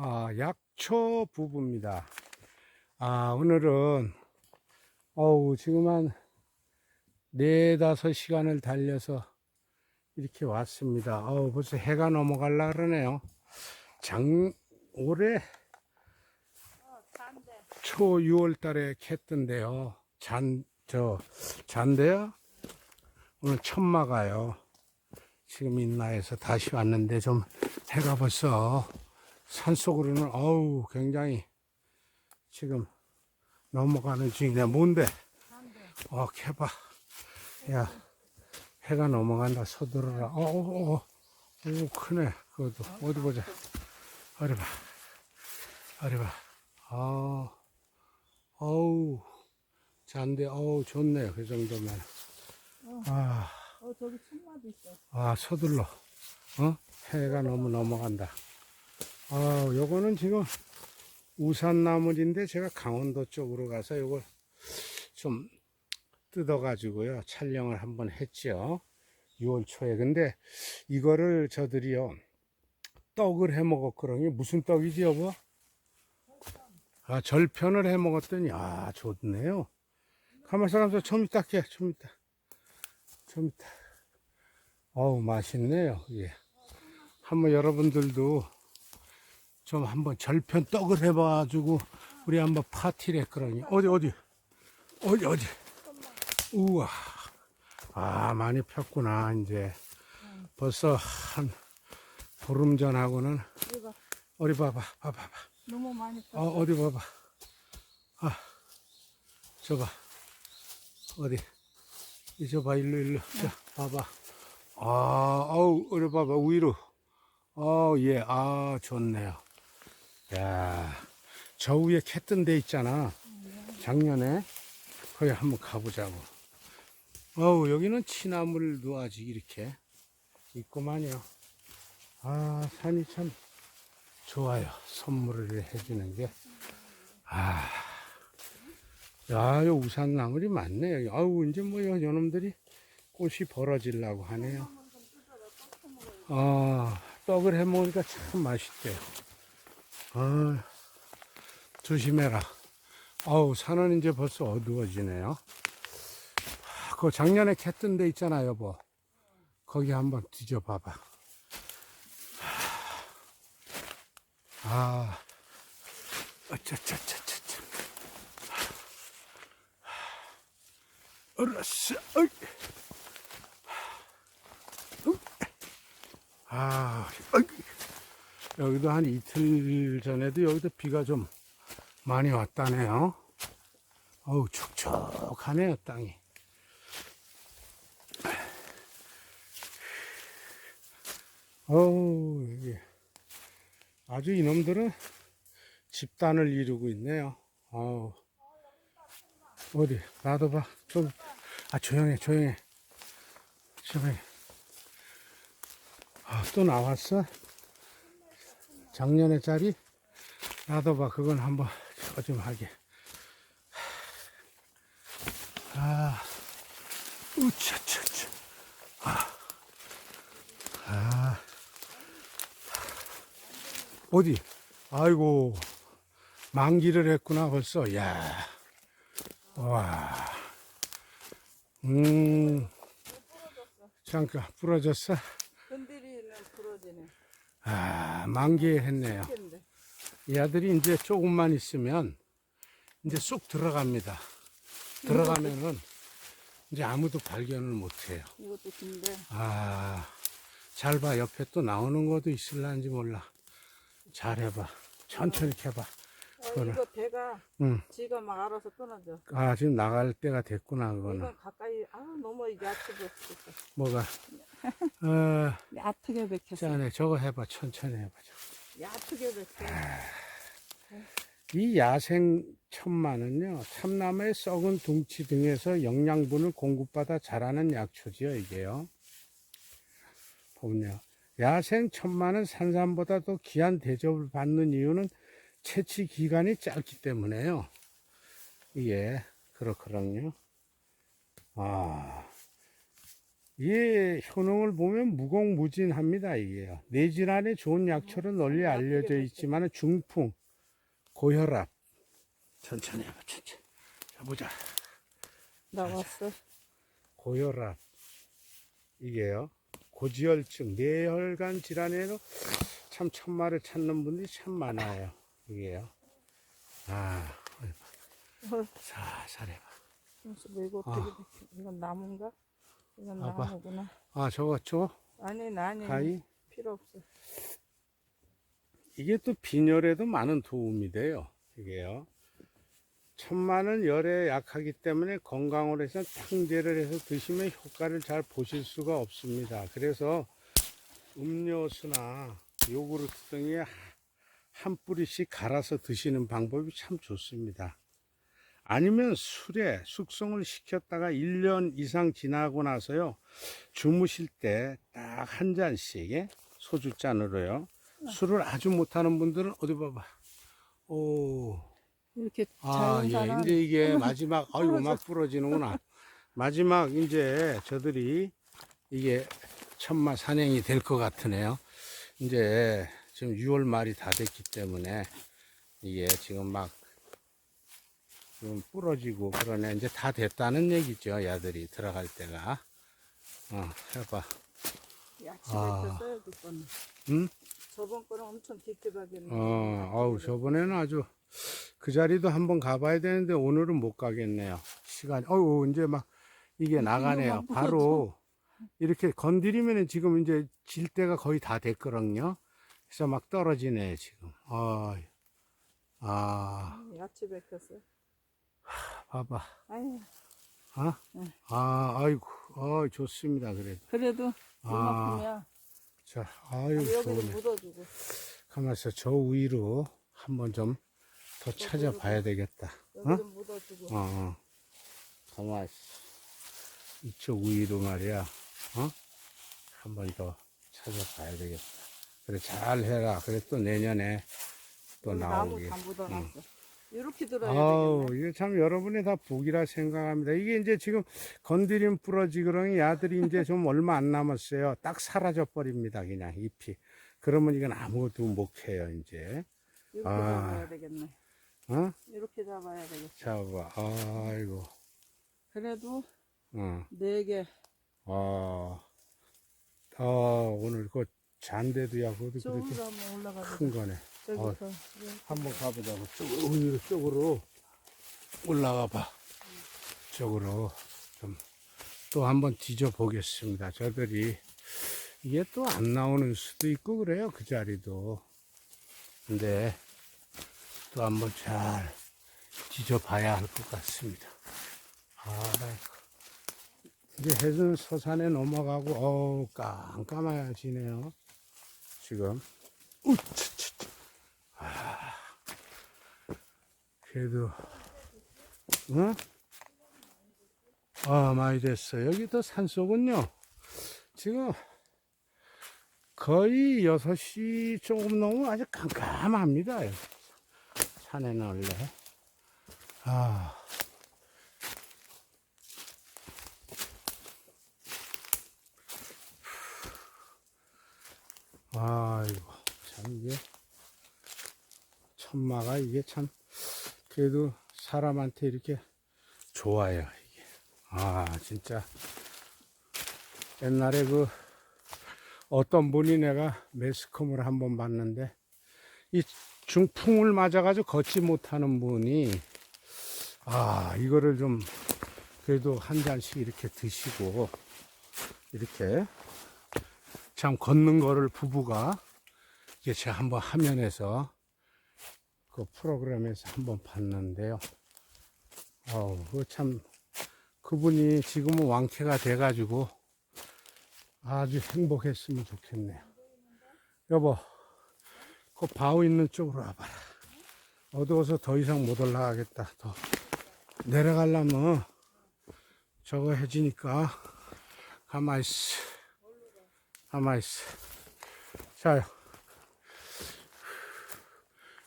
아, 약초 부부입니다. 아, 오늘은, 어우, 지금 한 네다섯 시간을 달려서 이렇게 왔습니다. 어우, 벌써 해가 넘어갈라 그러네요. 장, 올해 초 6월 달에 캤던데요. 잔, 저, 잔데요? 오늘 천마가요. 지금 인나에서 다시 왔는데 좀 해가 벌써 산속으로는 어우 굉장히 지금 넘어가는 중이네. 뭔데? 어, 캐봐. 야, 해가 넘어간다. 서두르라. 어, 어, 어. 오, 크네. 그것도. 어디 보자. 어디 봐. 어디 봐. 아, 어우. 잔데, 어우, 좋네요. 그 정도면. 아. 어 저기 천마도 있어. 아, 서둘러. 어? 해가 너무 넘어간다. 아, 요거는 지금 우산나물인데 제가 강원도 쪽으로 가서 요걸 좀 뜯어가지고요. 촬영을 한번 했죠. 6월 초에. 근데 이거를 저들이요. 떡을 해 먹었거든요. 무슨 떡이지, 여보? 아, 절편을 해 먹었더니, 아, 좋네요. 가만있어, 가만있어. 좀 이따 할게, 좀 이따. 좀 이따. 어우, 맛있네요. 예. 한번 여러분들도 좀 한번 절편 떡을 해봐가지고 우리 한번 파티를 했거든요. 어디, 어디? 어디, 어디? 우와. 아, 많이 폈구나, 이제. 벌써 한 보름 전하고는 어디 봐봐, 봐봐, 봐봐. 너무 많이 폈어. 어, 어디 봐봐. 아, 저봐. 어디. 이저 봐, 일로, 일로. 자, 봐봐. 아, 아우, 어디 봐봐, 위로. 어, 예, 아, 좋네요. 야, 저 위에 캤던 데 있잖아. 작년에. 거기 한번 가보자고. 어우, 여기는 치나물도 아직 이렇게 있구만요. 아, 산이 참 좋아요. 선물을 해주는 게. 아, 야, 요 우산나물이 많네요. 아우, 이제 뭐, 요, 요놈들이 꽃이 벌어지려고 하네요. 아, 떡을 해 먹으니까 참 맛있대요. 아, 조심해라. 아우, 산은 이제 벌써 어두워지네요. 아, 그 작년에 캤던 데 있잖아요, 여보. 거기 한번 뒤져봐봐. 아, 어쩌쩌쩌쩌쩌. 알았어. 어이. 아, 어이. 여기도 한 이틀 전에도 여기도 비가 좀 많이 왔다네요. 어우, 촉촉하네요, 땅이. 어우, 여기. 아주 이놈들은 집단을 이루고 있네요. 어우. 어디, 나도 봐. 좀, 아, 조용해, 조용해. 조용해. 아, 또 나왔어? 작년에 짜리? 나도 봐. 그건 한번 저좀 하게. 아, 우차차차. 아, 아. 어디? 아이고, 만기를 했구나, 벌써. 야 와. 음, 잠깐, 부러졌어? 아, 만기했네요. 근데 이 아들이 이제 조금만 있으면 이제 쑥 들어갑니다. 들어가면은 이제 아무도 발견을 못 해요. 이것도 긴데. 아, 잘 봐. 옆에 또 나오는 것도 있을란지 몰라. 잘 해봐. 천천히 해봐. 어. 이거 배가 응. 지가 막 알아서 끊어져. 아, 지금 나갈 때가 됐구나, 그거는. 이건 가까이 아 너무 얕게 뱉었어. 뭐가. 어, 얕게 뱉혔어. 자네, 저거 해봐. 천천히 해봐. 얕게 뱉어. 이 야생 천마는요, 참나무의 썩은 둥치 등에서 영양분을 공급받아 자라는 약초지요, 이게요. 보면요. 야생 천마는 산삼보다 더 귀한 대접을 받는 이유는 채취 기간이 짧기 때문에요. 이게, 그렇거든요. 아, 이 효능을 보면 무궁무진합니다. 이게요. 뇌질환에 좋은 약초로 널리 알려져 있지만 중풍, 고혈압 천천히 해봐 천천히. 자 보자. 나왔어. 고혈압 이게요. 고지혈증, 뇌혈관 질환에도 참 천마를 찾는 분들이 참 많아요. 이게요. 아, 어, 살살 해봐. 그래서 뭐 이거 어떻게 돼? 이건 나무인가? 이건 봐봐. 나무구나. 아, 저거 저 아니 나니 가위. 필요 없어. 이게 또 빈혈에도 많은 도움이 돼요. 이게요. 천마는 열에 약하기 때문에 건강을 해서 탕제를 해서 드시면 효과를 잘 보실 수가 없습니다. 그래서 음료수나 요구르트 등에 한 뿌리씩 갈아서 드시는 방법이 참 좋습니다. 아니면 술에 숙성을 시켰다가 1년 이상 지나고 나서요. 주무실 때 딱 한 잔씩 예? 소주 잔으로요. 술을 아주 못하는 분들은 어디 봐봐. 오, 이렇게 아, 예. 이제 이게 마지막, 아이고, 막 부러지는구나. 마지막, 이제 저들이 이게 천마 산행이 될 것 같으네요. 이제 지금 6월 말이 다 됐기 때문에 이게 지금 막 좀 부러지고 그러네. 이제 다 됐다는 얘기죠. 야들이 들어갈 때가. 어, 해봐. 야채 아. 그거는. 응? 저번 거는 엄청 깊게박였는데. 어, 아우, 저번에는 아주 그 자리도 한번 가봐야 되는데 오늘은 못 가겠네요. 시간이, 어우, 이제 막 이게 나가네요. 이거 막 바로 이렇게 건드리면은 지금 이제 질 때가 거의 다 됐거든요. 그래서 막 떨어지네, 지금. 아, 아, 야채 뱉었어. 봐봐. 아유 어? 응. 아, 아이고, 어, 좋습니다. 그래도. 그래도 아, 이만큼이야. 자, 아유, 좋네. 묻어주고. 가만 있어. 저 위로 한번 좀 더 찾아봐야 되겠다. 어? 여기도 묻어주고. 어, 어. 가만 있어. 이쪽 위로 말이야. 어? 한번 더 찾아봐야 되겠다. 그래, 잘 해라. 그래, 또 내년에 또 여기 나오게. 나무 다 묻어놨어. 이렇게 들어야 아우, 되겠네. 이게 참 여러분이 다 복이라 생각합니다. 이게 이제 지금 건드림 부러지그러니 야들이 이제 좀 얼마 안 남았어요. 딱 사라져 버립니다. 그냥 잎이. 그러면 이건 아무것도 못 해요, 이제. 이렇게 아. 잡아야 되겠네. 어? 이렇게 잡아야 되겠어. 잡아. 아이고. 그래도 어. 네 개. 아, 아, 오늘 그 잔대도야, 그것도 그렇게 한번 올라가자. 큰 거네. 저기서. 예. 한번 가보자고. 쪽으로, 쪽으로 올라가 봐. 쪽으로 좀 또 한번 뒤져 보겠습니다. 저들이 이게 또 안 나오는 수도 있고 그래요. 그 자리도. 근데 또 한번 잘 뒤져 봐야 할 것 같습니다. 아이고. 이제 해는 서산에 넘어가고, 어우, 깜깜해지네요. 지금. 우치치. 아. 그래도, 어? 아, 많이 됐어. 여기도 산속은요, 지금 거의 6시 조금 넘으면 아주 깜깜합니다. 여기. 산에는 원래. 아. 아이고, 참, 이게, 천마가 이게 참, 그래도 사람한테 이렇게 좋아요, 이게. 아, 진짜. 옛날에 그, 어떤 분이 내가 매스컴을 한번 봤는데, 이 중풍을 맞아가지고 걷지 못하는 분이, 아, 이거를 좀, 그래도 한 잔씩 이렇게 드시고, 이렇게, 참 걷는 거를 부부가 이게 제가 한번 화면에서 그 프로그램에서 한번 봤는데요. 어우, 그참 그분이 지금은 왕쾌가 돼가지고 아주 행복했으면 좋겠네요. 여보, 그 바위 있는 쪽으로 와봐라. 어두워서 더 이상 못 올라가겠다. 더 내려가려면 저거 해지니까 가만히 있어. 가만히 있어. 자, 요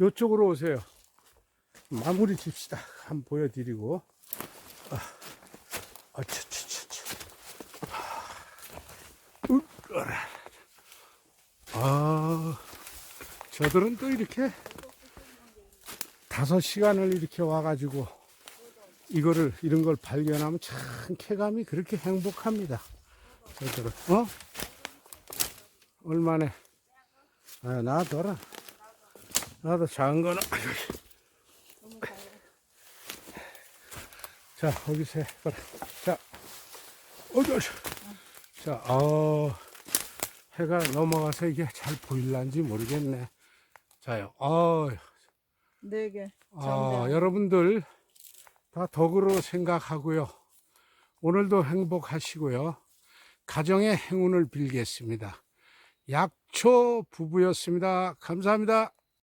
이쪽으로 오세요. 마무리 칩시다. 한번 보여드리고. 아, 아, 차, 차, 차, 차. 아, 저들은 또 이렇게 다섯 시간을 이렇게 와가지고 이거를, 이런 걸 발견하면 참 쾌감이 그렇게 행복합니다. 저들은, 어? 얼마나, 아, 나더라. 나도 작은 거는, 자, 거기서 해봐라. 자, 어저, 자, 어, 해가 넘어가서 이게 잘 보일란지 모르겠네. 자요, 어, 네 개. 아, 여러분들 다 덕으로 생각하고요. 오늘도 행복하시고요. 가정의 행운을 빌겠습니다. 약초 부부였습니다. 감사합니다.